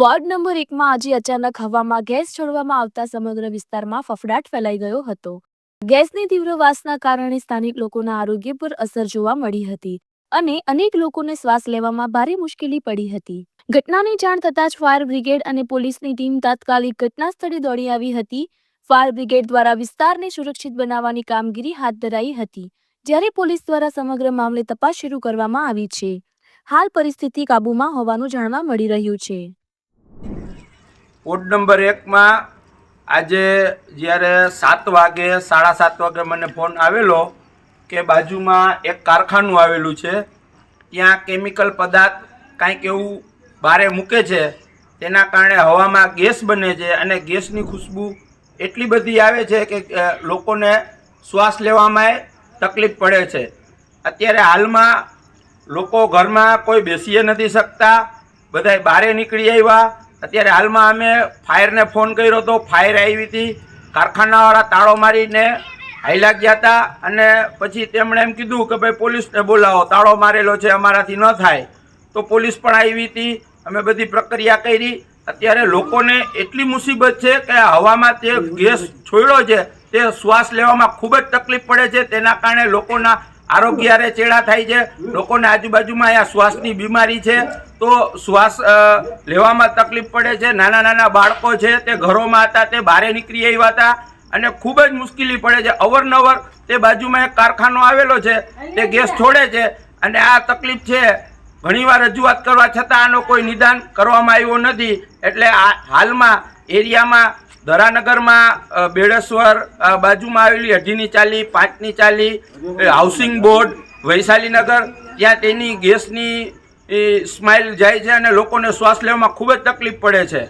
Ward number એકમાં આજે અચાનક હવામાં ગેસ છોડવામાં આવતા સમગ્ર વિસ્તારમાં ફફડાટ ફેલાઈ ગયો હતો. ગેસની તીવ્ર વાસના કારણે સ્થાનિક લોકોના આરોગ્ય પર અસર જોવા મળી હતી અને અનેક લોકોને શ્વાસ લેવામાં ભારે મુશ્કેલી પડી હતી. ઘટનાની જાણ થતાં જ ફાયર બ્રિગેડ અને પોલીસની ટીમ તાત્કાલિક ઘટના સ્થળે દોડી આવી હતી. ફાયર બ્રિગેડ દ્વારા વિસ્તારને સુરક્ષિત બનાવવાની કામગીરી હાથ ધરાઈ હતી, જ્યારે પોલીસ દ્વારા સમગ્ર મામલે તપાસ શરૂ કરવામાં આવી છે. હાલ પરિસ્થિતિ કાબૂમાં હોવાનું જાણવા મળી રહ્યું છે. વોર્ડ નંબર એકમાં આજે જ્યારે સાત વાગે, સાડા સાત વાગે મને ફોન આવેલો કે બાજુમાં એક કારખાનું આવેલું છે. ત્યાં કેમિકલ પદાર્થ કાંઈક એવું બારે મૂકે છે. તેના કારણે હવામાં ગેસ બને છે અને ગેસની ખુશ્બુ એટલી બધી આવે છે કે લોકોને શ્વાસ લેવામાં તકલીફ પડે છે. અત્યારે હાલમાં લોકો ઘરમાં કોઈ બેસીએ નથી શકતા. બધાય બહારે નીકળી આવ્યા. અત્યારે હાલમાં અમે ફાયરને ફોન કર્યો તો ફાયર આવી હતી. કારખાનાવાળા તાળો મારીને હાઈલા ગયા હતા અને પછી તેમણે એમ કીધું કે ભાઈ પોલીસને બોલાવો, તાળો મારેલો છે, અમારાથી ન થાય. તો પોલીસ પણ આવી હતી, અમે બધી પ્રક્રિયા કરી. અત્યારે લોકોને એટલી મુસીબત છે કે હવામાં તે ગેસ છોડ્યો છે, તે શ્વાસ લેવામાં ખૂબ જ તકલીફ પડે છે. તેના કારણે લોકોના આરોગ્ય હારે ચેડા થાય છે. લોકોને આજુબાજુમાં અહીંયા શ્વાસની બીમારી છે. તો શ્વાસ લેવામાં તકલીફ પડે છે. નાના નાના બાળકો છે તે ઘરોમાં હતા, તે બહારે નીકળી આવ્યા હતા અને ખૂબ જ મુશ્કેલી પડે છે. અવરનવર તે બાજુમાં એક કારખાનો આવેલો છે. તે ગેસ છોડે છે અને આ તકલીફ છે. ઘણીવાર રજૂઆત કરવા છતાં આનો કોઈ નિદાન કરવામાં આવ્યો નથી. એટલે હાલમાં એરિયામાં, ધરાનગરમાં બેડેશ્વર બાજુમાં આવેલી અઢીની ચાલી, પાંચની ચાલી હાઉસિંગ બોર્ડ, વૈશાલીનગર, ત્યાં તેની ગેસની એ, સ્માઇલ જાય છે અને લોકોને શ્વાસ લેવામાં ખૂબ જ તકલીફ પડે છે.